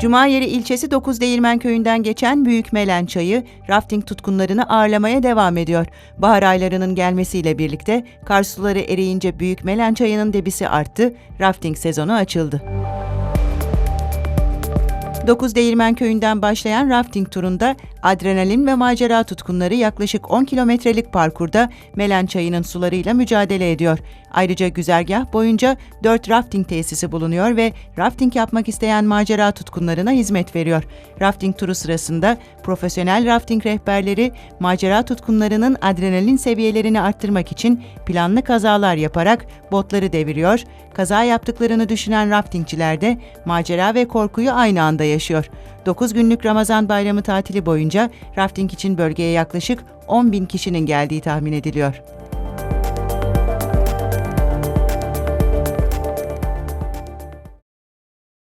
Cumayeri ilçesi Dokuzdeğirmen köyünden geçen Büyük Melen Çayı, rafting tutkunlarını ağırlamaya devam ediyor. Bahar aylarının gelmesiyle birlikte kar suları eriyince Büyük Melen Çayı'nın debisi arttı, rafting sezonu açıldı. Dokuzdeğirmen köyünden başlayan rafting turunda adrenalin ve macera tutkunları yaklaşık 10 kilometrelik parkurda Melen Çayı'nın sularıyla mücadele ediyor. Ayrıca güzergah boyunca 4 rafting tesisi bulunuyor ve rafting yapmak isteyen macera tutkunlarına hizmet veriyor. Rafting turu sırasında profesyonel rafting rehberleri macera tutkunlarının adrenalin seviyelerini arttırmak için planlı kazalar yaparak botları deviriyor, kaza yaptıklarını düşünen raftingçiler de macera ve korkuyu aynı anda yaşıyor. 9 günlük Ramazan bayramı tatili boyunca rafting için bölgeye yaklaşık 10 bin kişinin geldiği tahmin ediliyor.